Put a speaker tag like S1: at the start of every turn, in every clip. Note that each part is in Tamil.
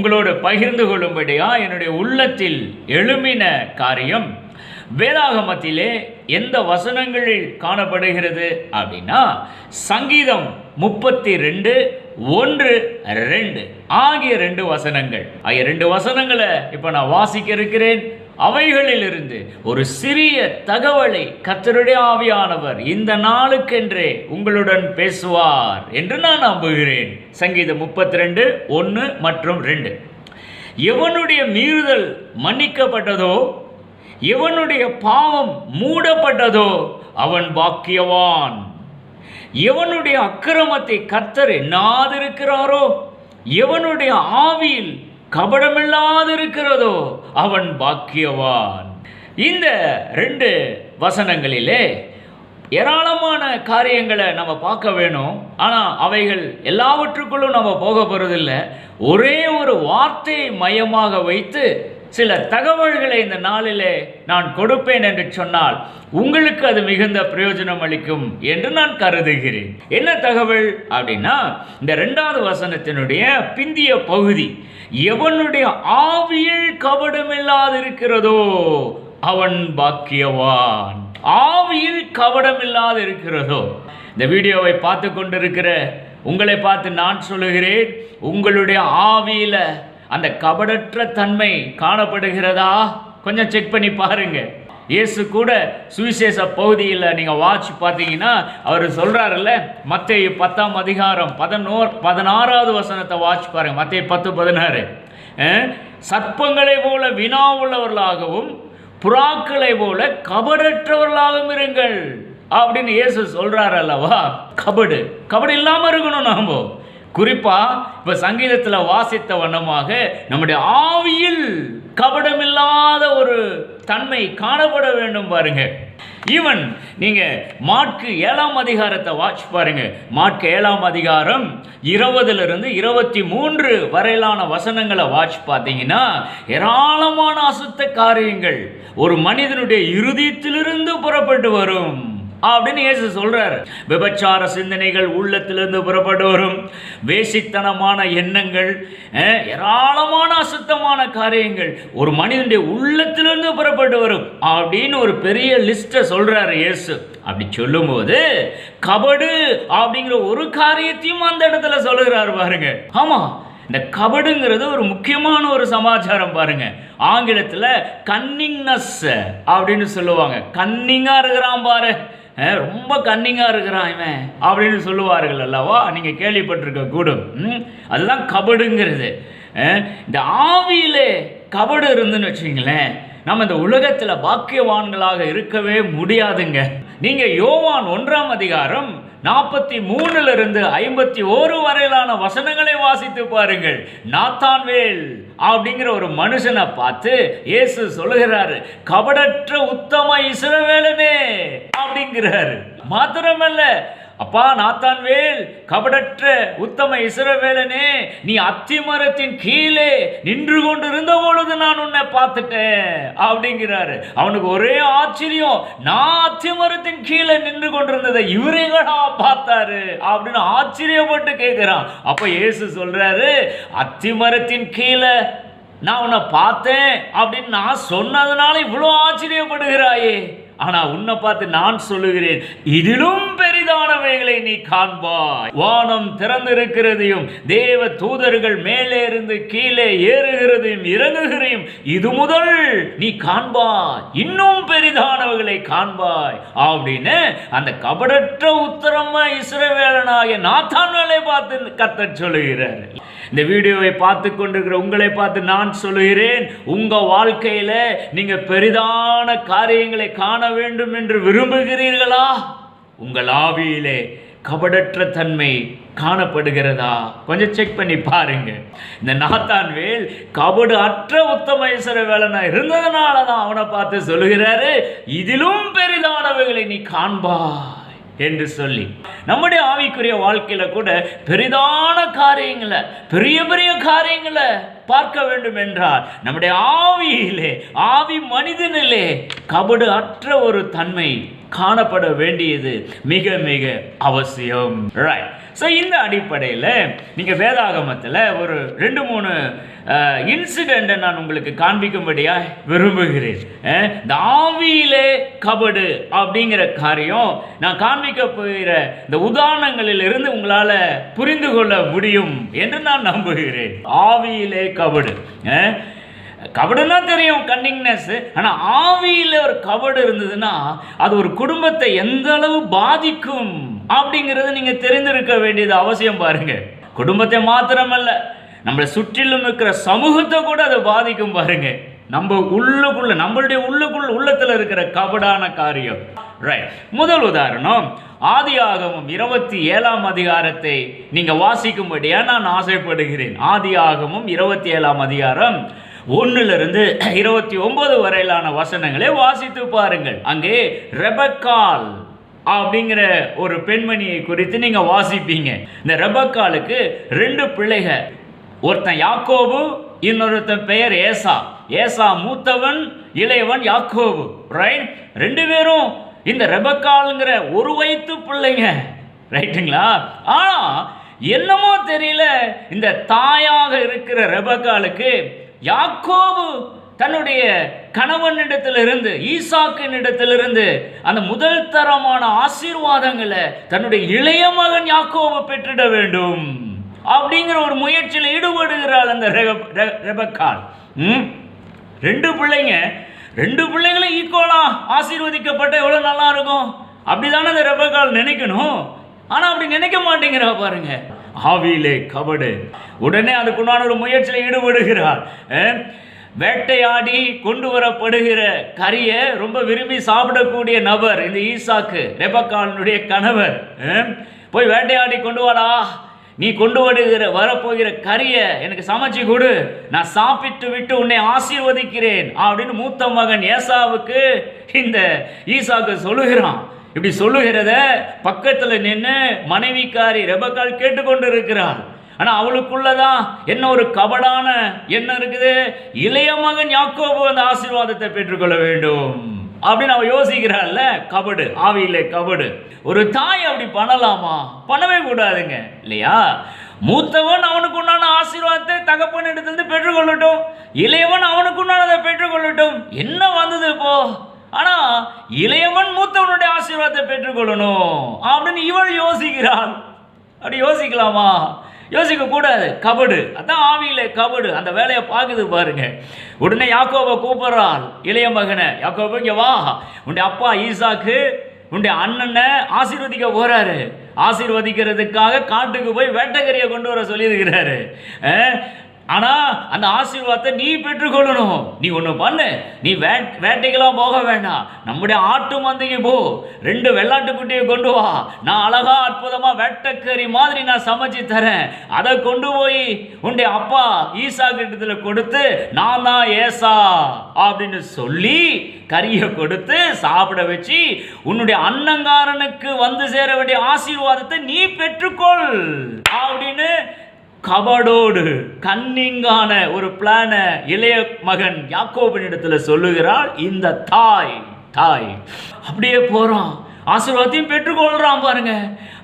S1: உங்களோடு பகிர்ந்து கொள்ளும்படியா என்னுடைய உள்ளத்தில் எழுமின காரியம். வேதாகமத்திலே எந்த வசனங்களில் காணப்படுகிறது அப்படின்னா சங்கீதம் முப்பத்தி ரெண்டு ஒன்று ரெண்டு ஆகிய ரெண்டு வசனங்கள். ஆகிய ரெண்டு வசனங்களை இப்போ நான் வாசிக்க இருக்கிறேன். அவைகளிலிருந்து ஒரு சிறிய தகவலை கத்தருடைய ஆவியானவர் இந்த நாளுக்கென்றே உங்களுடன் பேசுவார் என்று நான் நம்புகிறேன். சங்கீதம் முப்பத்தி ரெண்டு ஒன்று மற்றும் ரெண்டு. எவனுடைய மீறுதல் மன்னிக்கப்பட்டதோ எவனுடைய பாவம் மூடப்பட்டதோ அவன் பாக்கியவான். எவனுடைய அக்கிரமத்தை கத்தர் நாதிருக்கிறாரோ எவனுடைய ஆவியில் கபடமில்லாதிருக்கிறதோ அவன் பாக்கியவான். இந்த ரெண்டு வசனங்களிலே ஏராளமான காரியங்களை நம்ம பார்க்க வேணும். ஆனால் அவைகள் எல்லாவற்றுக்குள்ளும் நம்ம போக போகிறதில்ல ஒரே ஒரு வார்த்தையை மையமாக வைத்து சில தகவல்களை இந்த நாளிலே நான் கொடுப்பேன் என்று சொன்னால் உங்களுக்கு அது மிகுந்த பிரயோஜனம் அளிக்கும் என்று நான் கருதுகிறேன். என்ன தகவல் அப்படின்னா இந்த ரெண்டாவது வசனத்தினுடைய பிந்திய பகுதி. எவனுடைய ஆவியில் கபடமில்லாதிருக்கிறதோ அவன் பாக்கியவான். ஆவியில் கபடமில்லாது இருக்கிறதோ இந்த வீடியோவை பார்த்து கொண்டிருக்கிற உங்களை பார்த்து நான் சொல்லுகிறேன் உங்களுடைய ஆவியில அந்த கபடற்ற தன்மை காணப்படுகிறதா? கொஞ்சம் செக் பண்ணி பாருங்கள் இயேசு கூட சுவிசேஷ பகுதியில் நீங்கள் வாட்ச் பார்த்தீங்கன்னா அவர் சொல்கிறாருல்ல மத்திய பத்தாம் அதிகாரம் பதினோர் பதினாறாவது வசனத்தை வாட்ச் பாருங்கள் மத்திய பத்து பதினாறு. சர்ப்பங்களை போல வினா உள்ளவர்களாகவும் புறாக்களை போல கபடற்றவர்களாகவும் இருங்கள். அப்படின்னு இயேசு சொல்கிறார் அல்லவா? கபடு. கபடு இல்லாமல் இருக்கணும் நாம. குறிப்பா இப்போ சங்கீதத்தில் வாசித்த வண்ணமாக நம்முடைய ஆவியில் கபடம் தன்மை காணப்பட வேண்டும் பாருங்க. ஈவன் நீங்க மாட்கு ஏழாம் அதிகாரத்தை வாட்ச் பாருங்க. மாட்கு ஏழாம் அதிகாரம் இருபதுல இருந்து இருபத்தி மூன்று வரையிலான வசனங்களை வாட்ச் பார்த்தீங்கன்னா ஏராளமான அசுத்த காரியங்கள் ஒரு மனிதனுடைய இருதயத்திலிருந்து புறப்பட்டு வரும். அப்படின்னு இயேசு சொல்றாரு. விபச்சார சிந்தனைகள் உள்ளத்திலிருந்து புறப்பட்டு வரும் வேசித்தனமான எண்ணங்கள் ஏராளமான அசுத்தமான காரியங்கள் ஒரு மனிதனுடைய உள்ளத்திலிருந்து புறப்பட்டு வரும் அப்படின்னு ஒரு பெரிய லிஸ்ட்டை சொல்றாரு இயேசு. அப்படி சொல்லும்போது கபடு அப்படிங்கிற ஒரு காரியத்தையும் அந்த இடத்துல சொல்லுகிறாரு பாருங்க. ஆமா இந்த கபடுங்கிறது ஒரு முக்கியமான ஒரு சமாச்சாரம் பாருங்க. ஆங்கிலத்தில் கன்னிங்னஸ் அப்படின்னு சொல்லுவாங்க. கன்னிங்காக இருக்கிறான் பாரு. ரொம்ப கன்னிங்காக இருக்கிறான் இவன் அப்படின்னு சொல்லுவார்கள் அல்லவா? நீங்கள் கேள்விப்பட்டிருக்க கூடும். ம், அதுதான் கபடுங்கிறது. இந்த ஆவியிலே கபடு இருந்துன்னு வச்சுங்களேன் நம்ம இந்த உலகத்தில் பாக்கியவான்களாக இருக்கவே முடியாதுங்க. நீங்கள் யோவான் ஒன்றாம் அதிகாரம் நாற்பத்தி மூணுல இருந்து ஐம்பத்தி ஓரு வரையிலான வசனங்களை வாசித்து பாருங்கள். நாத்தான்வேல் அப்படிங்கிற ஒரு மனுஷனை பார்த்து இயேசு சொல்லுகிறாரு கபடற்ற உத்தம இசுரவேலனே அப்படிங்கிறாரு. மாத்திரமல்ல அப்பா நாத்தான் வேல் கபடற்ற உத்தம இஸ்ரவேலனே நீ அத்திமரத்தின் கீழே நின்று கொண்டு இருந்த பொழுது நான் உன்னை பார்த்துட்டேன் அப்படிங்கிறாரு. அவனுக்கு ஒரே ஆச்சரியம் நான் அத்திமரத்தின் கீழே நின்று கொண்டிருந்ததை இவரைகளா பார்த்தாரு அப்படின்னு ஆச்சரியப்பட்டு கேட்கிறான் அப்ப இயேசு சொல்றாரு அத்திமரத்தின் கீழே நான் உன்னை பார்த்தேன் அப்படின்னு நான் சொன்னதுனால இவ்வளோ ஆச்சரியப்படுகிறாயே. ஆனா உன்னை பார்த்து நான் சொல்லுகிறேன் இதிலும் பெரிதானவைகளை நீ காண்பாய். வானம் திறந்திருக்கிறதையும் தேவ தூதர்கள் மேலே இருந்து கீழே ஏறுகிறதையும் இறங்குகிறதையும் இது முதல் நீ காண்பாய். இன்னும் பெரிதானவைகளை காண்பாய். அப்படின்னு அந்த கபடற்ற உத்தரமா இஸ்ரவேலனாகிய நாத்தான் வேலை பார்த்து கத்த சொல்லுகிறார். இந்த வீடியோவை பார்த்து கொண்டிருக்கிற உங்களை பார்த்து நான் சொல்லுகிறேன் உங்கள் வாழ்க்கையில் நீங்கள் பெரிதான காரியங்களை காண வேண்டும் என்று விரும்புகிறீர்களா? உங்கள் ஆவியிலே கபடற்ற தன்மை காணப்படுகிறதா? கொஞ்சம் செக் பண்ணி பாருங்க. இந்த நாத்தான் வேல் கபடு அற்ற உத்தம வேலனா இருந்ததுனால தான் அவனை பார்த்து சொல்லுகிறாரு இதிலும் பெரிதானவைகளை நீ காண்பா என்று சொல்லி நம்முடைய ஆவிக்குரிய வாழ்க்கையில கூட பெரிதான காரியங்களை பெரிய பெரிய காரியங்களை பார்க்க வேண்டும் என்றால் நம்முடைய ஆவியிலே ஆவி மனிதனிலே கபடு அற்ற ஒரு தன்மை காணப்பட வேண்டியது மிக மிக அவசியம். ரைட் ஸோ இந்த அடிப்படையில் நீங்கள் வேதாகமத்தில் ஒரு ரெண்டு மூணு இன்சிடெண்ட்டை நான் உங்களுக்கு காண்பிக்கும்படியாக விரும்புகிறேன். இந்த ஆவியிலே கபடு அப்படிங்கிற காரியம் நான் காண்பிக்க போகிற இந்த உதாரணங்களிலிருந்து உங்களால் புரிந்து கொள்ள முடியும் என்று நான் நம்புகிறேன். ஆவியிலே கபடு. கபடுனா தெரியும் கன்னிங்னஸ் ஆனால் ஆவியில் ஒரு கபடு இருந்ததுன்னா அது ஒரு குடும்பத்தை எந்த அளவு பாதிக்கும் அப்படிங்கிறத நீங்கள் தெரிந்திருக்க வேண்டியது அவசியம் பாருங்கள் குடும்பத்தை மாத்திரமல்ல நம்மளை சுற்றிலும் இருக்கிற சமூகத்தை கூட அதை பாதிக்கும் பாருங்க. நம்ம உள்ளுக்குள்ள நம்மளுடைய உள்ளுக்குள்ள உள்ளத்தில் இருக்கிற கபடான காரியம். ரைட் முதல் உதாரணம் ஆதியாகமம் இருபத்தி ஏழாம் அதிகாரத்தை நீங்க வாசிக்கும்படியா நான் ஆசைப்படுகிறேன்? ஆதியாகமம் இருபத்தி ஏழாம் அதிகாரம் ஒன்னிலிருந்து இருபத்தி ஒன்பது வரையிலான வசனங்களை வாசித்து பாருங்கள். அங்கே ரெபக்கால் அப்படிங்கிற ஒரு பெண்மணியை குறித்து நீங்க வாசிப்பீங்க. இந்த ரெபக்காலுக்கு ரெண்டு பிள்ளைகள். ஒருத்தன் யாக்கோபு இன்னொருத்தன் பெயர் ஏசா. ஏசா மூத்தவன் இளையவன் யாக்கோபு. ரைட் ரெண்டு பேரும் இந்த ரெபக்காலுங்கிற ஒரு வயிற்று பிள்ளைங்க. ரைட்டுங்களா ஆனால் என்னமோ தெரியல இந்த தாயாக இருக்கிற ரெபக்காலுக்கு யாக்கோபு தன்னுடைய கணவனிடத்திலிருந்து ஈசாக்கினிடத்திலிருந்து அந்த முதல் தரமான ஆசீர்வாதங்களை தன்னுடைய இளைய மகன் யாக்கோபு பெற்றிட வேண்டும். அப்படிங்கிற ஒரு முயற்சியில் ஈடுபடுகிறாள் அந்த ரெபக்கால் ரெ- ம்? ரெண்டு பிள்ளைங்க. ரெண்டு பிள்ளைங்களும் ஈக்குவலா ஆசீர்வதிக்கப்பட்ட எவ்வளோ நல்லா இருக்கும்? அப்படிதானே அந்த ரெபக்கால் நினைக்கணும். ஆனால் அப்படி நினைக்க மாட்டேங்கிறா பாருங்க. ஆவியிலே கபடு. உடனே அதுக்குண்டான ஒரு முயற்சியில் ஈடுபடுகிறார் வேட்டையாடி கொண்டு வரப்படுகிற கறியை ரொம்ப விரும்பி சாப்பிடக்கூடிய நபர் இந்த ஈசாக்கு ரெபக்கானுடைய கணவர். போய் வேட்டையாடி கொண்டு வாடா. நீ கொண்டு வருகிற வரப்போகிற கரியை எனக்கு சமைச்சு கொடு. நான் சாப்பிட்டு விட்டு உன்னை ஆசீர்வதிக்கிறேன் அப்படின்னு மூத்த மகன் ஏசாவுக்கு இந்த ஈசாக்கு சொல்லுகிறான். இப்படி சொல்லுகிறத பக்கத்தில் நின்று மனைவிக்காரி ரெபக்கால் கேட்டுக்கொண்டு இருக்கிறாள் ஆனால் அவளுக்குள்ளதான் என்ன ஒரு கபடான என்ன இருக்குது? இளைய மகன் யாக்கோபு அந்த ஆசீர்வாதத்தை பெற்றுக்கொள்ள வேண்டும். அப்படின்னு அவன் யோசிக்கிறாள்ல கபடு. ஆவியிலே கபடு. ஒரு தாய் அப்படி பண்ணலாமா? பண்ணவே கூடாதுங்க. இல்லையா? மூத்தவன் அவனுக்கு உண்டான ஆசீர்வாதத்தை தகப்பன் இடத்திலிருந்து பெற்றுக்கொள்ளட்டும் இளையவன் அவனுக்கு உண்டானதை பெற்றுக்கொள்ளட்டும் என்ன வந்தது இப்போ? ஆனா இளையவன் மூத்தவனுடைய ஆசீர்வாதத்தை பெற்றுக்கொள்ளணும் அப்படின்னு இவள் யோசிக்கிறாள். அப்படி யோசிக்கலாமா? யோசிக்க கூடாது. கபடு. அதான் ஆவியிலே கபடு. அந்த வேலையை பார்க்குது பாருங்க. உடனே யாக்கோபை கூப்பிடுறாள். இளைய மகனை. யாக்கோபு இங்கே வா. உன்னுடைய அப்பா ஈசாக்கு உன்னுடைய அண்ணனை ஆசீர்வதிக்க போறாரு. ஆசீர்வதிக்கிறதுக்காக காட்டுக்கு போய் வேட்டைக்கறியை கொண்டு வர சொல்லியிருக்கிறாரு. ஆனால் ஆனா அந்த ஆசீர்வாதத்தை நீ பெற்றுக்கொள்ளணும். நீ ஒன்று பண்ணு. நீ வே வேட்டைக்கெல்லாம் போக வேண்டாம். நம்முடைய ஆட்டு மந்தைக்கு போ. ரெண்டு வெள்ளாட்டுக்குட்டியை கொண்டு வா. நான் அழகா அற்புதமா வேட்டைக்கறி மாதிரி நான் சமைச்சு தரேன். அதை கொண்டு போய் உன்னுடைய அப்பா ஈசா கிட்டத்துல கொடுத்து நான் தான் ஏசா அப்படின்னு சொல்லி கறியை கொடுத்து சாப்பிட வச்சு உன்னுடைய அன்னங்காரனுக்கு வந்து சேர வேண்டிய ஆசீர்வாதத்தை நீ பெற்றுக்கொள். அப்படின்னு கபடோடு கன்னிங்கான ஒரு பிளான இளைய மகன் யாக்கோபினிடத்துல சொல்லுகிறாள் இந்த தாய் தாய். அப்படியே போறான். ஆசீர்வாதத்தையும் பெற்றுக்கொள்கிறான் பாருங்க.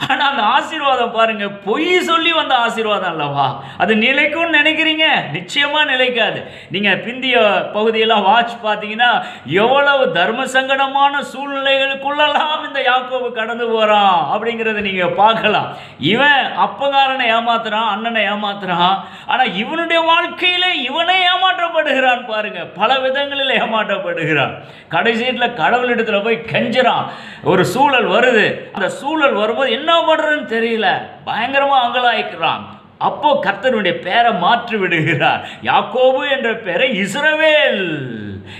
S1: ஆனால் அந்த ஆசீர்வாதம் பாருங்க பொய் சொல்லி வந்த ஆசீர்வாதம் அல்லவா? அது நிலைக்கும்னு நினைக்கிறீங்க? நிச்சயமா நிலைக்காது. நீங்க பிந்திய பகுதியெல்லாம் வாட்ச் பார்த்தீங்கன்னா எவ்வளவு தர்ம சங்கடமான சூழ்நிலைகளுக்குள்ளெல்லாம் இந்த யாக்கோவு கடந்து போறான் அப்படிங்கிறத நீங்க பார்க்கலாம். இவன் அப்பகாரனை ஏமாத்துறான் அண்ணனை ஏமாத்துறான். ஆனால் இவனுடைய வாழ்க்கையில இவனே ஏமாற்றப்படுகிறான் பாருங்க. பல விதங்களில் ஏமாற்றப்படுகிறான். கடைசியில் கடவுளிடத்துல போய் கெஞ்சுறான். ஒரு சூழல் வருது. அந்த சூழல் வரும்போது என்ன பண்றதுன்னு தெரியல. பயங்கரமா அங்கலாய்க்கிறான் அப்போ கர்த்தனுடைய பெயரை மாற்றி விடுகிறார். யாக்கோபு என்ற பெயரை இஸ்ரவேல்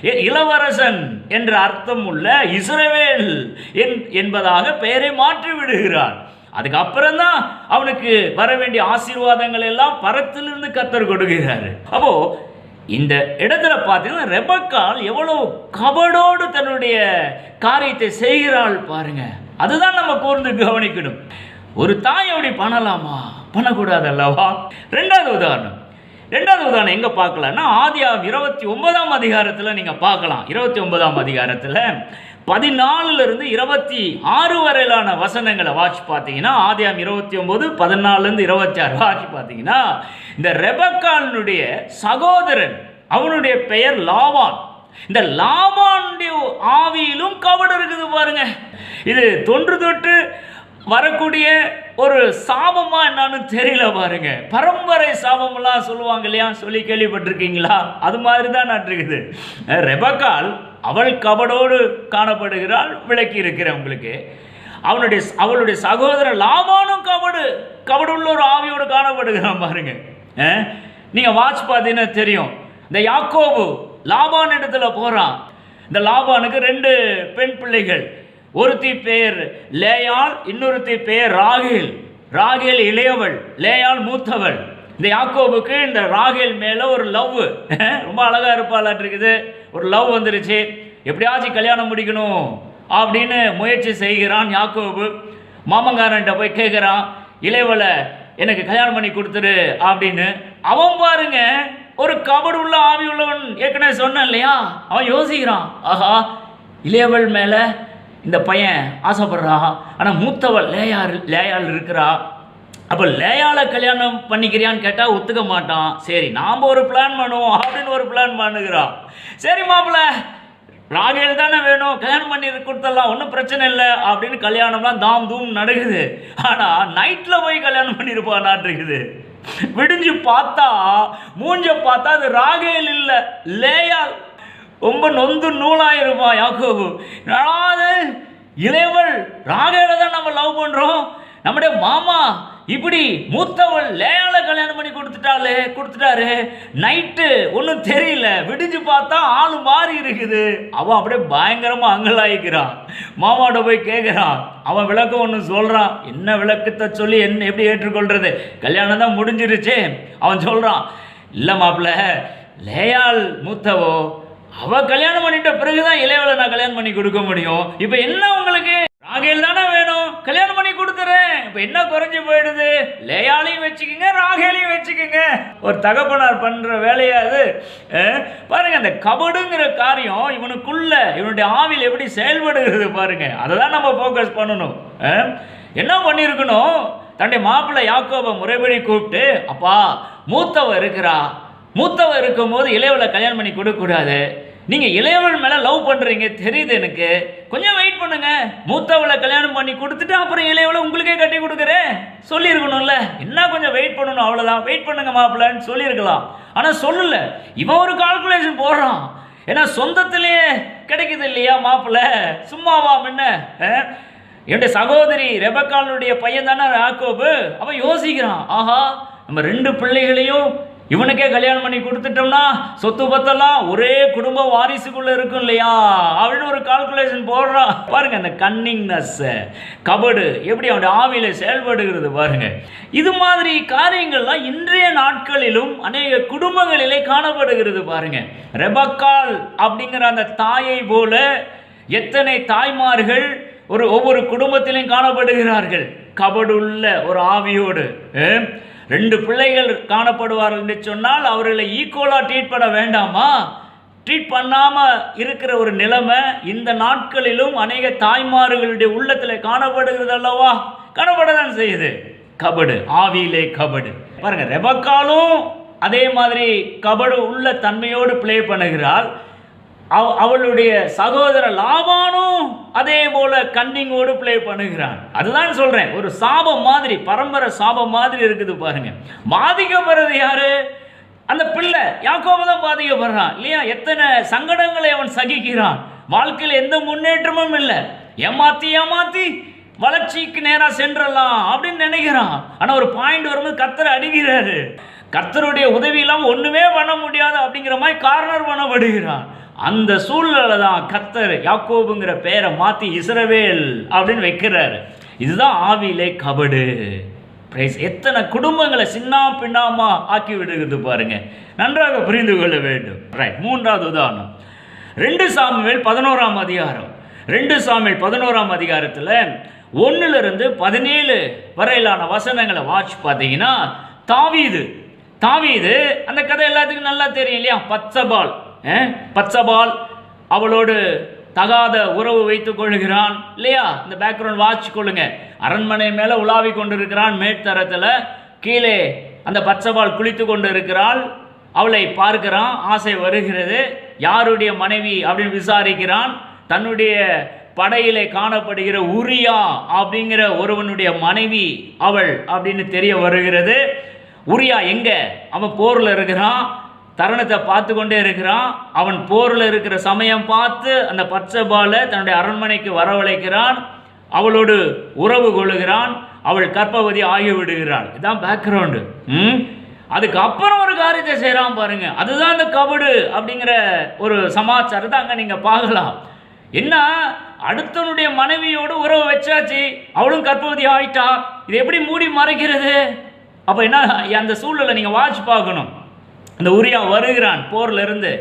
S1: இளவரசன் என்ற அர்த்தம் உள்ள இஸ்ரவேல் என்- என்பதாக பெயரை மாற்றி விடுகிறார். அதுக்கப்புறம் தான் அவனுக்கு வர வேண்டிய ஆசீர்வாதங்கள் எல்லாம் பரத்திலிருந்து கத்தர் கொடுக்கிறாரு. அப்போ இந்த இடத்துல பார்த்தீங்கன்னா ரெபக்கால் எவ்வளோ கபடோடு தன்னுடைய காரியத்தை செய்கிறாள் பாருங்க. அதுதான் நம்ம கூர்ந்து கவனிக்கணும். ஒரு தாய் அப்படி பண்ணலாமா? பண்ணக்கூடாது அல்லவா ரெண்டாவது உதாரணம். ரெண்டாவது உதாரணம் எங்க பார்க்கலாம்னா ஆதியா இருபத்தி ஒன்பதாம் அதிகாரத்தில் நீங்க பார்க்கலாம். இருபத்தி ஒன்பதாம் அதிகாரத்தில் பதினாலுல இருந்து இருபத்தி ஆறு வரையிலான வசனங்களை வாட்சி பார்த்தீங்கன்னா ஆதியாம் இருபத்தி ஒன்பது பதினாலுலேருந்து இருபத்தி ஆறு வாட்சி பார்த்தீங்கன்னா இந்த ரெபக்கானுடைய சகோதரன் அவனுடைய பெயர் லாவான். இந்த லாவானுடைய ஆவியிலும் கவடு இருக்குது பாருங்க. இது தொன்று தொட்டு வரக்கூடிய ஒரு சாபமா என்னன்னு தெரியல பாருங்க. பரம்பரை சாபமெல்லாம் சொல்லுவாங்க இல்லையா? சொல்லி கேள்விப்பட்டிருக்கீங்களா? அது மாதிரி தான் நட்டுருக்குது ரெபக்கால் அவள் கபடோடு காணப்படுகிறாள் விளக்கி இருக்கிறேன் உங்களுக்கு. அவனுடைய அவளுடைய சகோதரர் லாபானும் கபடு கபடு உள்ள ஒரு ஆவியோடு காணப்படுகிறான் பாருங்க. அஹ், நீங்க வாட்ச் பார்த்தீங்கன்னா தெரியும். இந்த யாக்கோபு லாபான் இடத்துல போறான். இந்த லாபானுக்கு ரெண்டு பெண் பிள்ளைகள். ஒருத்தி பேர் லேயாள் இன்னொருத்தி பேர் ராகில். ராகில் இளையவள் லேயாள் மூத்தவள். இந்த யாக்கோபுக்கு இந்த ராகேல் மேலே ஒரு லவ். ரொம்ப அழகாக இருப்பாளாட்டிருக்குது. ஒரு லவ் வந்துருச்சு. எப்படியாச்சும் கல்யாணம் முடிக்கணும் அப்படின்னு முயற்சி செய்கிறான் யாக்கோபு. மாமங்காரன்ட்ட போய் கேட்குறான் இளையவளை எனக்கு கல்யாணம் பண்ணி கொடுத்துரு அப்படின்னு. அவன் பாருங்க ஒரு கபடு உள்ள ஆவி உள்ளவன் ஏற்கனவே சொன்னேன் இல்லையா? அவன் யோசிக்கிறான் ஆஹா இளையவள் மேலே இந்த பையன் ஆசைப்படுறா ஆனால் மூத்தவள் லேயாள் லேயாள் இருக்கிறா. அப்போ லேயால கல்யாணம் பண்ணிக்கிறியான்னு கேட்டால் ஒத்துக்க மாட்டான். சரி நாம் ஒரு பிளான் பண்ணுவோம் அப்படின்னு ஒரு பிளான் பண்ணுகிறான். சரி மாப்பிள்ள ராகேல் தானே வேணும். கல்யாணம் பண்ணி கொடுத்துடலாம் ஒன்றும் பிரச்சனை இல்லை அப்படின்னு கல்யாணம்லாம் தாம் தூம் நடக்குது. ஆனால் நைட்டில் போய் கல்யாணம் பண்ணியிருப்பான் நாட்டுருக்குது விடிஞ்சு பார்த்தா மூஞ்ச பார்த்தா அது ராகேல் இல்லை லேயால் ரொம்ப நொந்து நூலாயிருப்பான் யாக்கோபு? அதாவது இளையவள் ராகேல தான் நம்ம லவ் பண்ணுறோம் நம்முடைய மாமா இப்படி மூத்தவள் லேயால கல்யாணம் பண்ணி கொடுத்துட்டாளே கொடுத்துட்டாரு. நைட்டு ஒன்றும் தெரியல. விடிஞ்சு பார்த்தா ஆள் மாறி இருக்குது. அவன் அப்படியே பயங்கரமாக அங்கலாயிக்கிறான் மாமாட்ட போய் கேட்குறான் அவன் விளக்கம் ஒன்று சொல்கிறான் என்ன விளக்கத்தை சொல்லி என்ன எப்படி ஏற்றுக்கொள்றது? கல்யாணம் தான் முடிஞ்சிருச்சு. அவன் சொல்கிறான் இல்லை மாப்பிள்ள லேயால் மூத்தவோ அவள் கல்யாணம் பண்ணிட்ட பிறகுதான் இளையவளை நான் கல்யாணம் பண்ணி கொடுக்க முடியும். இப்போ என்ன உங்களுக்கு ராகேல் தானே வேணும். கல்யாணம் பண்ணி கொடுத்துறேன். இப்போ என்ன குறைஞ்சி போயிடுது? லேயாலையும் வச்சுக்கோங்க ராகேலையும் வச்சுக்கோங்க. ஒரு தகப்பனார் பண்ணுற வேலையா அது பாருங்கள் அந்த கபடுங்கிற காரியம் இவனுக்குள்ள இவனுடைய ஆவியில் எப்படி செயல்படுகிறது பாருங்கள் அதை தான் நம்ம ஃபோக்கஸ் பண்ணணும். என்ன பண்ணியிருக்கணும் தன்னுடைய மாப்பிள்ளை யாக்கோபை முறைப்படி கூப்பிட்டு அப்பா மூத்தவ இருக்கிறா. மூத்தவ இருக்கும்போது இளையவளை கல்யாணம் பண்ணி கொடுக்கக்கூடாது. நீங்கள் இளையவள் மேலே லவ் பண்ணுறீங்க தெரியுது எனக்கு. கொஞ்சம் வெயிட் பண்ணுங்க. மூத்தவளை கல்யாணம் பண்ணி கொடுத்துட்டு அப்புறம் இளையவளை உங்களுக்கே கட்டி கொடுக்குறேன். சொல்லியிருக்கணும்ல. என்ன கொஞ்சம் வெயிட் பண்ணணும் அவ்வளோதான் வெயிட் பண்ணுங்க மாப்பிள்ளன்னு சொல்லியிருக்கலாம். ஆனால் சொல்லல. இவன் ஒரு கால்குலேஷன் போடுறான். ஏன்னா சொந்தத்திலேயே கிடைக்குது இல்லையா மாப்பிள்ளை? சும்மாவா முன்ன? என்னுடைய சகோதரி ரெபக்காலனுடைய பையன் தானே யாக்கோபு அவன் யோசிக்கிறான். ஆஹா நம்ம ரெண்டு பிள்ளைகளையும் இவனுக்கே கல்யாணம் பண்ணி கொடுத்துட்டோம்னா சொத்து பத்தெல்லாம் ஒரே குடும்ப வாரிசுக்குள்ள இருக்கும் இல்லையா? அப்படின்னு ஒரு கால்குலேஷன் போடுறான் பாருங்க அந்த கன்னிங்னஸ் கபடு எப்படி அவனுடைய ஆவியில செயல்படுகிறது பாருங்க. இது மாதிரி காரியங்கள்லாம் இன்றைய நாட்களிலும் அநேக குடும்பங்களிலே காணப்படுகிறது பாருங்க. ரெபக்கால் அப்படிங்கிற அந்த தாயை போல எத்தனை தாய்மார்கள் ஒரு ஒவ்வொரு குடும்பத்திலும் காணப்படுகிறார்கள். கபடுள்ள ஒரு ஆவியோடு ரெண்டு பிள்ளைகள் காணப்படுவார்கள் என்று சொன்னால் அவர்களை ஈக்குவலாக ட்ரீட் பண்ண வேண்டாமா? ட்ரீட் பண்ணாமல் இருக்கிற ஒரு நிலைமை இந்த நாட்களிலும் அநேக தாய்மார்களுடைய உள்ளத்தில் காணப்படுகிறது அல்லவா? காணப்பட தான் செய்யுது. கபடு ஆவியிலே கபடு. பாருங்க ரெபக்காலும் அதே மாதிரி கபடு உள்ள தன்மையோடு ப்ளே பண்ணுகிறாள். அவளுடைய சகோதர லாபானும் அதே போல கண்டிங்கோடு ப்ளே பண்ணுகிறான். அதுதான் சொல்றேன். ஒரு சாபம் மாதிரி பரம்பரை சாபம் மாதிரி இருக்குது பாருங்க. பாதிக்கப்படுறது யாரு? அந்த பிள்ளை. யாக்கோவை தான் பாதிக்கப்படுறான். இல்லையா? எத்தனை சங்கடங்களை அவன் சகிக்கிறான். வாழ்க்கையில் எந்த முன்னேற்றமும் இல்லை. ஏமாத்தி ஏமாத்தி வளர்ச்சிக்கு நேராக சென்றலாம் அப்படின்னு நினைக்கிறான். ஆனால் ஒரு பாயிண்ட் வரும்போது கத்தரை அடிக்கிறாரு. கர்த்தருடைய உதவி இல்லாமல் ஒன்றுமே பண்ண முடியாது அப்படிங்கிற மாதிரி கார்னர் பண்ணப்படுகிறான். அந்த சூழ்நிலை தான் கத்தர் யாக்கோபுங்கிற பேரை மாற்றி இஸ்ரவேல் அப்படின்னு வைக்கிறாரு. இதுதான் ஆவியிலே கபடு. பிரைஸ் எத்தனை குடும்பங்களை சின்ன பின்னாமா ஆக்கி விடுகிறது பாருங்க. நன்றாக புரிந்து கொள்ள வேண்டும். ரைட் மூன்றாவது உதாரணம். ரெண்டு சாமுவேல் பதினோராம் அதிகாரம். ரெண்டு சாமியில் பதினோராம் அதிகாரத்தில் ஒன்றுலேருந்து பதினேழு வரையிலான வசனங்களை வாட்ச் பார்த்தீங்கன்னா தாவீது தாவீது அந்த கதை எல்லாத்துக்கும் நல்லா தெரியும் இல்லையா? பச்சபால். பச்சபால் அவளோடு தகாத உறவு வைத்துக் கொள்கிறான். இல்லையா? இந்த பேக்ரவுண்ட் வாட்ச் கொள்ளுங்க. அரண்மனை மேலே உலாவி கொண்டிருக்கிறான் மேற்தரத்தில் கீழே அந்த பச்சைபால் குளித்து கொண்டு இருக்கிறாள் அவளை பார்க்கிறான். ஆசை வருகிறது. யாருடைய மனைவி அப்படின்னு விசாரிக்கிறான். தன்னுடைய படையிலே காணப்படுகிற உரியா அப்படிங்கிற ஒருவனுடைய மனைவி அவள் அப்படின்னு தெரிய வருகிறது. உரியா எங்க? அவன் போரில் இருக்கிறான். தருணத்தை பார்த்து கொண்டே இருக்கிறான். அவன் போரில் இருக்கிற சமயம் பார்த்து அந்த பச்சைபாலை தன்னுடைய அரண்மனைக்கு வரவழைக்கிறான். அவளோடு உறவு கொள்ளுகிறான். அவள் கற்பவதி ஆகிவிடுகிறாள் இதான் பேக்ரவுண்டு ம்? அதுக்கு அப்புறம் ஒரு காரியத்தை செய்கிறான் பாருங்க. அதுதான் அந்த கபடு அப்படிங்கிற ஒரு சமாச்சாரத்தை அங்கே நீங்கள் பார்க்கலாம். என்ன? அடுத்தனுடைய மனைவியோடு உறவு வச்சாச்சு. அவளும் கற்பவதி ஆயிட்டா. இது எப்படி மூடி மறைக்கிறது? அப்போ என்ன அந்த சூழலை நீங்கள் வாட்ச் பார்க்கணும். அந்த உரியா வருகிறான் போர்லேருந்து.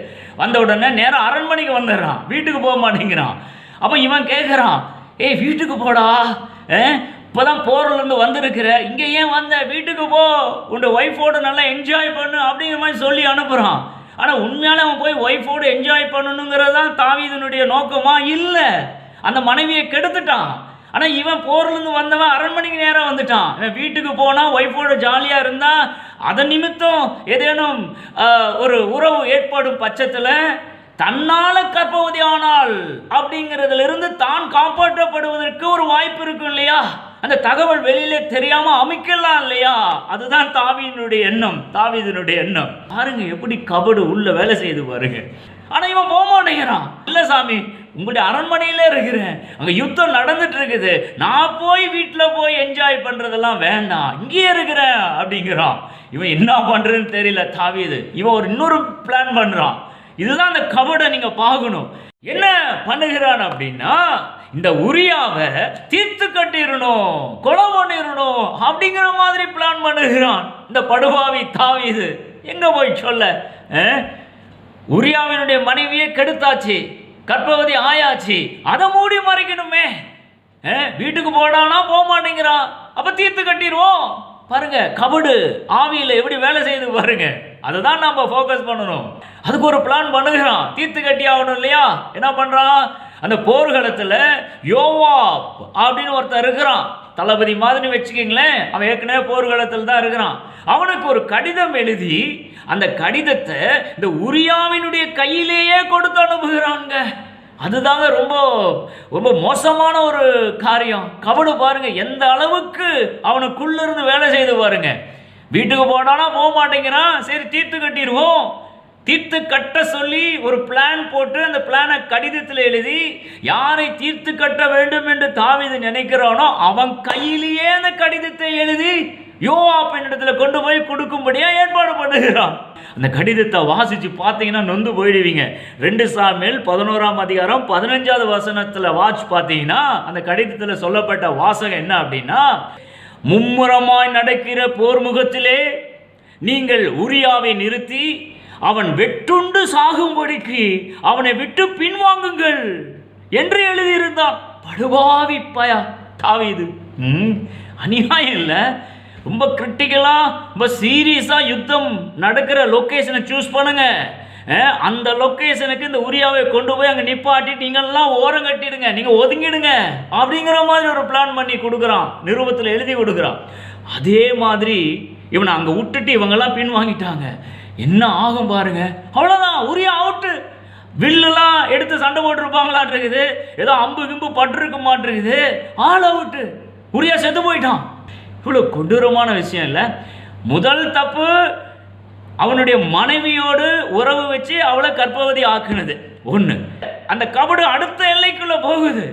S1: வந்த உடனே நேரம் அரண்மனைக்கு வந்துடுறான். வீட்டுக்கு போக மாட்டேங்கிறான். அப்போ இவன் கேட்குறான் ஏய் வீட்டுக்கு போடா. இப்போதான் தான் போர்லேருந்து வந்திருக்கிற. இங்கே ஏன் வந்த? வீட்டுக்கு போ. உன் ஒய்ஃபோடு நல்லா என்ஜாய் பண்ணு அப்படிங்கிற மாதிரி சொல்லி அனுப்புகிறான் ஆனால் உண்மையால அவன் போய் ஒய்ஃபோடு என்ஜாய் பண்ணணுங்கிறது தான் தாவீதனுடைய நோக்கமாக இல்லை. அந்த மனைவியை கெடுத்துட்டான். ஆனால் இவன் போர்லேருந்து வந்தவன் அரண்மனைக்கு நேரம் வந்துட்டான். இவன் வீட்டுக்கு போனால் ஒய்ஃபோட ஜாலியாக இருந்தால் அதன் நிமித்தம் ஏதேனும் ஒரு உறவு ஏற்படும் பட்சத்தில் தன்னால் கர்ப்பவதி ஆனாள் அப்படிங்கிறதுலேருந்து தான் காப்பாற்றப்படுவதற்கு ஒரு வாய்ப்பு இருக்கும் இல்லையா? அந்த தகவல் வெளியில தெரியாம அமைக்கலாம் இல்லையா? அதுதான் தாவியினுடைய எண்ணம் தாவிதனுடைய எண்ணம். பாருங்க எப்படி கபடு உள்ள வேலை செய்து பாருங்க. ஆனா இவன் போக மாட்டேங்கிறான் இல்ல சாமி உங்களுடைய அரண்மனையில் இருக்கிறேன். அங்கே யுத்தம் நடந்துட்டு இருக்குது நான் போய் வீட்டில் போய் என்ஜாய் பண்ணுறதெல்லாம் வேண்டாம். இங்கேயே இருக்கிறேன் அப்படிங்கிறான். இவன் என்ன பண்றதுன்னு தெரியல தாவியது இவன் ஒரு இன்னொரு பிளான் பண்ணுறான் இதுதான் அந்த கபடை நீங்கள் பார்க்கணும். என்ன பண்ணுகிறான் அப்படின்னா இந்த உரியாவை தீர்த்து கட்டிடணும் கொலை பண்ணிடணும் அப்படிங்கிற மாதிரி பிளான் பண்ணுகிறான். இந்த படுபாவி தாவீது. எங்கே போய் சொல்ல உரியாவினுடைய மனைவியை கெடுத்தாச்சு. கற்பவதி ஆயாச்சு. அதை மூடி மறைக்கணுமே. வீட்டுக்கு போடானா போக மாட்டேங்கிறான் அப்ப தீர்த்து கட்டிடுவோம். பாருங்க கபடு. ஆவியில் எப்படி வேலை செய்யுது பாருங்க. அதை தான் நம்ம ஃபோக்கஸ் பண்ணணும். அதுக்கு ஒரு பிளான் பண்ணுகிறான். தீர்த்து கட்டி ஆகணும் இல்லையா? என்ன பண்றான்? அந்த போர்க்களத்தில் யோவாப் அப்படின்னு ஒருத்தர் இருக்கிறான். தளபதி மாதிரி வச்சுக்கிங்களேன். அவன் ஏற்கனவே போர்க்களத்தில் தான் இருக்கிறான். அவனுக்கு ஒரு கடிதம் எழுதி அந்த கடிதத்தை இந்த உரியாவினுடைய கையிலேயே கொடுத்து அனுப்புகிறாங்க. அதுதாங்க ரொம்ப ரொம்ப மோசமான ஒரு காரியம். கபடு பாருங்க எந்த அளவுக்கு அவனுக்குள்ள இருந்து வேலை செய்து பாருங்க. வீட்டுக்கு போனானா போக மாட்டேங்கிறான். சரி தீர்த்து கட்டிடுவோம். தீர்த்து கட்ட சொல்லி ஒரு பிளான் போட்டு அந்த பிளானை கடிதத்தில் எழுதி யாரை தீர்த்து கட்ட வேண்டும் என்று தாவிது நினைக்கிறானோ அவன் கையிலேயே அந்த கடிதத்தை எழுதி யோவாப்பின் இடத்துல கொண்டு போய் கொடுக்கும்படியா ஏற்பாடு பண்ணுகிறான். அந்த கடிதத்தை வாசித்து பார்த்தீங்கன்னா நொந்து போயிடுவீங்க. ரெண்டு சாமியல் பதினோராம் அதிகாரம் பதினஞ்சாவது வசனத்தில் வாட்ச் பார்த்தீங்கன்னா அந்த கடிதத்தில் சொல்லப்பட்ட வாசகம் என்ன அப்படின்னா மும்முரமாய் நடக்கிற போர்முகத்திலே நீங்கள் உரியாவை நிறுத்தி அவன் வெட்டுண்டு சாகும்படிக்கு அவனை விட்டு பின்வாங்குங்கள் என்று எழுதியிருந்தான் படுபாவி பயா தாவீது. அநியாயம் இல்லை. ரொம்ப கிரிட்டிக்கலாக ரொம்ப சீரியஸாக யுத்தம் நடக்கிற லொக்கேஷனை சூஸ் பண்ணுங்க. அந்த லொக்கேஷனுக்கு இந்த உரியாவை கொண்டு போய் அங்கே நிப்பாட்டி நீங்கள்லாம் ஓரம் கட்டிடுங்க. நீங்கள் ஒதுங்கிடுங்க அப்படிங்கிற மாதிரி ஒரு பிளான் பண்ணி கொடுக்குறான். நிருபத்தில் எழுதி கொடுக்குறான். அதே மாதிரி இவனை அங்கே விட்டுட்டு இவங்கெல்லாம் பின் வாங்கிட்டாங்க என்ன ஆகும் பாருங்க. அவ்வளோதான் உரிய அவுட்டு வில்லுலாம் எடுத்து சண்டை போட்டிருப்பாங்களாட்டிருக்குது ஏதோ அம்பு கிம்பு பட்டிருக்க மாட்டிருக்குது ஆள் அவுட்டு உரியா செத்து போயிட்டான். இவ்வளோ கொடூரமான விஷயம் இல்லை. முதல் தப்பு அவனுடைய மனைவியோடு உறவு வச்சு அவளை கற்பவதி ஆக்குனது. ஒன்று அந்த கபடு அடுத்த எல்லைக்குள்ளே போகுது.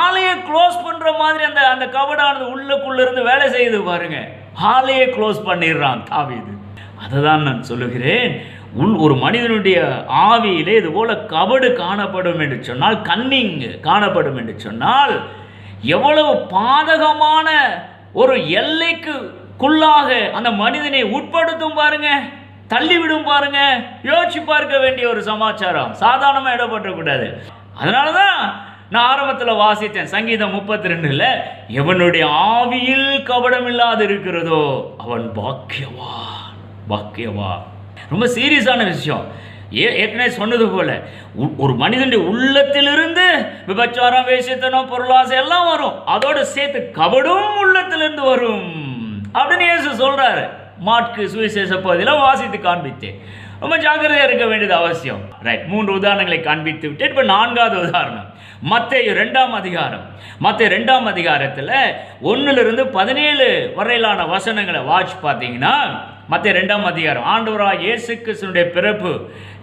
S1: ஆலையை க்ளோஸ் பண்ணுற மாதிரி அந்த அந்த கபடானது உள்ளுக்குள்ள இருந்து வேலை செய்யுது பாருங்க. ஆலையை க்ளோஸ் பண்ணிடுறான் தாவீது. அதை தான் நான் சொல்லுகிறேன். உள் ஒரு மனிதனுடைய ஆவியிலே இதுபோல் கபடு காணப்படும் என்று சொன்னால் கன்னிங் காணப்படும் என்று சொன்னால் எவ்வளவு பாதகமான ஒரு எல்லைக்குள்ளாக அந்த மனிதனை உட்படுத்தும் பாருங்க தள்ளிவிடும் பாருங்க யோசிச்சு பார்க்க வேண்டிய ஒரு சமாச்சாரம். சாதாரணமாக இடப்பட்டக்கூடாது அதனால தான் நான் ஆரம்பத்தில் வாசித்தேன் சங்கீதம் முப்பத்தி ரெண்டுல எவனுடைய ஆவியில் கபடம் இல்லாது இருக்கிறதோ அவன் பாக்கியவா ஓகேவா ரொம்ப சீரியஸான விஷயம். ஏ ஏற்கனவே சொன்னது போல் ஒரு மனிதனுடைய உள்ளத்திலிருந்து விபச்சாரம் வேசித்தனம் பொருளாசை எல்லாம் வரும். அதோடு சேர்த்து கபடும் உள்ளத்திலிருந்து வரும். அப்படின்னு இயேசு சொல்றாரு. மாட்கு சுவிசேஷ பகுதியில் வாசித்து காண்பித்தேன். ரொம்ப ஜாக்கிரதையாக இருக்க வேண்டியது அவசியம். ரைட் மூன்று உதாரணங்களை காண்பித்து விட்டு இப்போ நான்காவது உதாரணம். மற்ற ரெண்டாம் அதிகாரம். மற்ற ரெண்டாம் அதிகாரத்தில் ஒன்றுலேருந்து பதினேழு வரையிலான வசனங்களை வாட்ச் பார்த்தீங்கன்னா மத்திய ரெண்டாம் அதிகாரம். ஆண்டவராக இயேசு கிறிஸ்துனுடைய பிறப்பு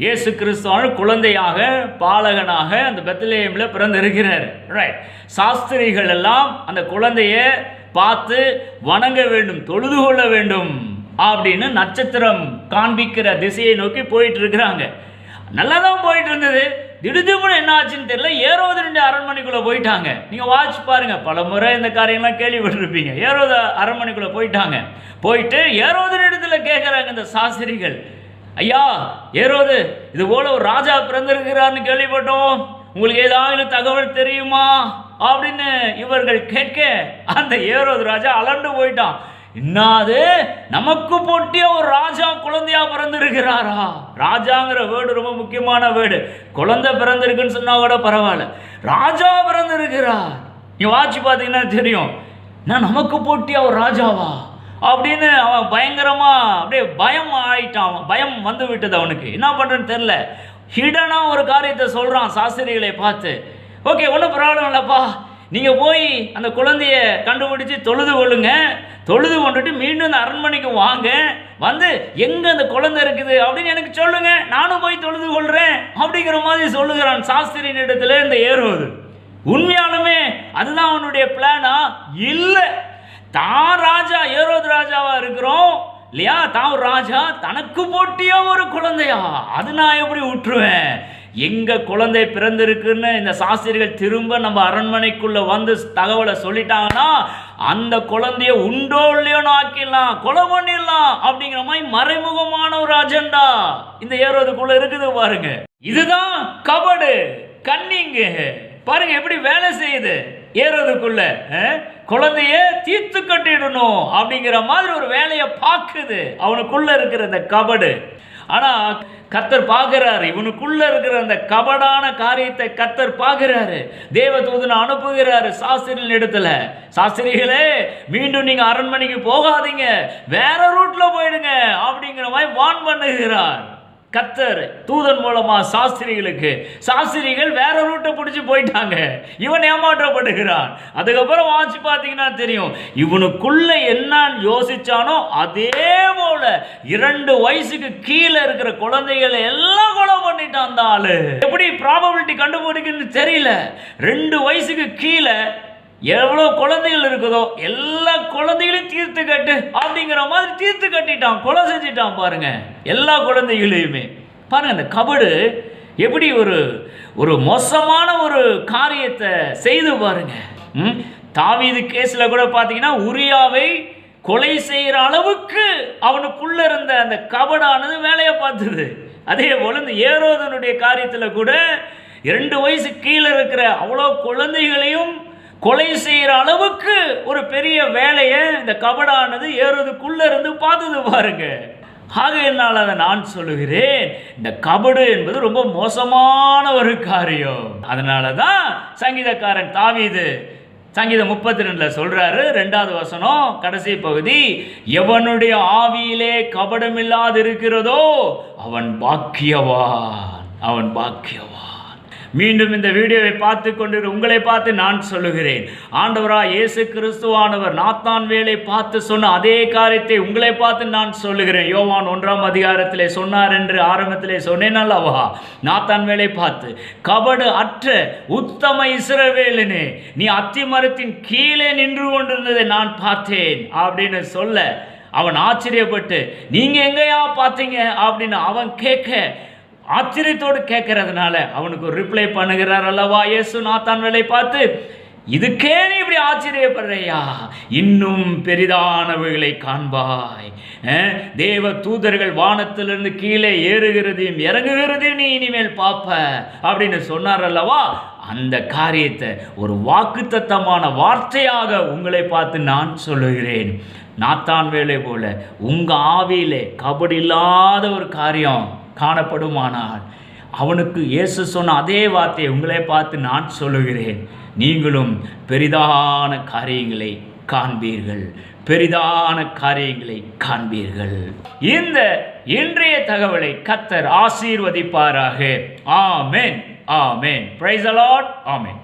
S1: இயேசு கிறிஸ்துவான குழந்தையாக பாலகனாக அந்த பெத்லேயமில் பிறந்திருக்கிறார். ரைட் சாஸ்திரிகள் எல்லாம் அந்த குழந்தைய பார்த்து வணங்க வேண்டும் தொழுது கொள்ள வேண்டும் அப்படின்னு நட்சத்திரம் காண்பிக்கிற திசையை நோக்கி போயிட்டு இருக்கிறாங்க. நல்லா தான் போயிட்டு இருந்தது. திடுதிப்புன்னு என்ன ஆச்சுன்னு தெரியல. ஏரோது ரெண்டு அரண்மனைக்குள்ளே போயிட்டாங்க. நீங்கள் வாட்ச் பாருங்கள் பல முறை இந்த காரியம்லாம் கேள்விப்பட்டிருப்பீங்க. ஏரோது அரண்மனைக்குள்ளே போயிட்டாங்க. போயிட்டு ஏரோது இடத்துல கேட்குறாங்க இந்த சாஸ்திரிகள். ஐயா ஏரோது இது போல ஒரு ராஜா பிறந்திருக்கிறார்னு கேள்விப்பட்டோம். உங்களுக்கு ஏதாவது தகவல் தெரியுமா? அப்படின்னு இவர்கள் கேட்க அந்த ஏரோது ராஜா அலண்டு போயிட்டான். இன்னாது நமக்கு போட்டிய ஒரு ராஜா குழந்தையா பிறந்திருக்கிறாரா? ராஜாங்கிற வேர்டு ரொம்ப முக்கியமான வேர்டு. குழந்தை பிறந்திருக்குன்னு சொன்னா கூட பரவாயில்ல. ராஜா பிறந்திருக்கிறார். நீ வாட்சி பார்த்தீங்கன்னா தெரியும். நான் நமக்கு போட்டியா ஒரு ராஜாவா? அப்படின்னு அவன் பயங்கரமா அப்படியே பயம் ஆயிட்டான் அவன். பயம் வந்து விட்டது அவனுக்கு. என்ன பண்றேன்னு தெரில ஹிடனா ஒரு காரியத்தை சொல்றான் சாஸ்திரிகளை பார்த்து. ஓகே ஒன்றும் ப்ராப்ளம் இல்லைப்பா. நீங்கள் போய் அந்த குழந்தைய கண்டுபிடிச்சி தொழுது கொள்ளுங்க. தொழுது கொண்டுட்டு மீண்டும் அந்த அரண்மனைக்கு வாங்க. வந்து எங்கே அந்த குழந்தை இருக்குது? அப்படின்னு எனக்கு சொல்லுங்க. நானும் போய் தொழுது கொள்கிறேன் அப்படிங்கிற மாதிரி சொல்லுகிறான் சாஸ்திரியின் இடத்துல இந்த ஏறுவது. உண்மையாலுமே அதுதான் அவனுடைய பிளானா இல்லை. தான் ராஜா ஏரோது ராஜாவா இருக்கிறோம். இல்லையா? தான் ராஜா தனக்கு போட்டியா ஒரு குழந்தையா? அது நான் எப்படி விட்டுருவேன் எங்கே குழந்தை பிறந்திருக்குன்னு இந்த சாஸ்திரிகள் திரும்ப நம்ம அரண்மனைக்குள்ளே வந்து தகவலை சொல்லிட்டாங்கன்னா அந்த குழந்தைய உண்டோ இல்லையோன்னு ஆக்கிடலாம் கொலை பண்ணிடலாம் அப்படிங்கிற மாதிரி மறைமுகமான ஒரு அஜெண்டா இந்த ஏரோதுக்குள்ள இருக்குது பாருங்க. இதுதான் கபடு கன்னிங்கு. பாருங்க எப்படி வேலை செய்யுது ஏறதுக்குள்ள குழந்தைய தீர்த்து கட்டிடணும் அப்படிங்கிற மாதிரி ஒரு வேலையை பார்க்குது. அவனுக்குள்ள இருக்கிற இந்த கபடு. ஆனால் கத்தர் பார்க்கிறாரு இவனுக்குள்ள இருக்கிற அந்த கபடான காரியத்தை கத்தர் பார்க்கிறாரு தேவதூதனை அனுப்புகிறாரு சாஸ்திரியின் இடத்துல. சாஸ்திரிகளே மீண்டும் நீங்க அரண்மனைக்கு போகாதீங்க. வேற ரூட்ல போயிடுங்க. அப்படிங்கிற மாதிரி வான் பண்ணுகிறார். கத்தர் தூதன் மூலமா சாஸ்திரிகளுக்கு சாஸ்திரிகள் வேற ரூட்டை பிடிச்சி போயிட்டாங்க. இவன் ஏமாற்றப்படுகிறான். அதுக்கப்புறம் வாட்சி பார்த்தீங்கன்னா தெரியும். இவனுக்குள்ள என்னன்னு யோசிச்சானோ அதே போல இரண்டு வயசுக்கு கீழே இருக்கிற குழந்தைகளை எல்லாம் கொலை பண்ணிட்டான் அந்த ஆளு. எப்படி ப்ராபபிலிட்டி கண்டுபிடிக்குன்னு தெரியல. ரெண்டு வயசுக்கு கீழே எவ்வளோ குழந்தைகள் இருக்குதோ எல்லா குழந்தைகளையும் தீர்த்து கட்டு அப்படிங்கிற மாதிரி தீர்த்து கட்டிட்டான் கொலை செஞ்சிட்டான் பாருங்க. எல்லா குழந்தைகளையுமே. பாருங்க அந்த கபடு எப்படி ஒரு ஒரு மோசமான ஒரு காரியத்தை செய்து பாருங்க. தாவீது கேஸில் கூட பார்த்தீங்கன்னா உரியாவை கொலை செய்கிற அளவுக்கு அவனுக்குள்ள இருந்த அந்த கபடானது வேலையை பார்த்தது. அதே போல இந்த ஏரோதனுடைய காரியத்தில் கூட இரண்டு வயசு கீழே இருக்கிற அவ்வளோ குழந்தைகளையும் கொலை செய்கிற அளவுக்கு ஒரு பெரிய வேலையை இந்த கபடானது ஏறுறதுக்குள்ள இருந்து பார்த்தது பாருங்க. ஆகையினால் அதை நான் சொல்லுகிறேன். இந்த கபடு என்பது ரொம்ப மோசமான ஒரு காரியம். அதனால தான் சங்கீதக்காரன் தாவீது சங்கீதம் முப்பத்தி ரெண்டில் சொல்கிறாரு ரெண்டாவது வசனம் கடைசி பகுதி எவனுடைய ஆவியிலே கபடமில்லாது இருக்கிறதோ அவன் பாக்கியவான் அவன் பாக்கியவான். மீண்டும் இந்த வீடியோவை பார்த்து கொண்டு உங்களை பார்த்து நான் சொல்லுகிறேன். ஆண்டவரா இயேசு கிறிஸ்துவானவர் நாத்தான் வேலை பார்த்து சொன்ன அதே காரியத்தை உங்களை பார்த்து நான் சொல்லுகிறேன். யோவான் ஒன்றாம் அதிகாரத்திலே சொன்னார் என்று ஆரம்பத்திலே சொன்னேன் அல்லவா? நாத்தான் வேலை பார்த்து கபடு அற்ற உத்தம இஸ்ரவேலனே நீ அத்தி மரத்தின் கீழே நின்று கொண்டிருந்ததை நான் பார்த்தேன் அப்படின்னு சொல்ல அவன் ஆச்சரியப்பட்டு நீங்கள் எங்கேயா பார்த்தீங்க? அப்படின்னு அவன் கேட்க ஆச்சரியத்தோடு கேட்கறதுனால அவனுக்கு ஒரு ரிப்ளை பண்ணுகிறார் அல்லவா? இயேசு நாத்தான் வேலை பார்த்து இதுக்கே நீ இப்படி ஆச்சரியப்படுறையா? இன்னும் பெரிதானவைகளை காண்பாய். தேவ தூதர்கள் வானத்திலிருந்து கீழே ஏறுகிறதையும் இறங்குகிறதையும் நீ இனிமேல் பார்ப்ப. அப்படின்னு சொன்னார் அல்லவா? அந்த காரியத்தை ஒரு வாக்குத்தத்தமான வார்த்தையாக உங்களை பார்த்து நான் சொல்லுகிறேன். நாத்தான் வேலை போல உங்கள் ஆவியிலே கபடி இல்லாத ஒரு காரியம் காணப்படுமானால். அவனுக்கு இயேசு சொன்ன அதே வார்த்தையை உங்களை பார்த்து நான் சொல்லுகிறேன். நீங்களும் பெரிதான காரியங்களை காண்பீர்கள். பெரிதான காரியங்களை காண்பீர்கள். இந்த இன்றைய தகவலை கத்தர் ஆசீர்வதிப்பாராக. ஆமேன். ஆமேன். பிரைஸ் அலாட் ஆமேன்.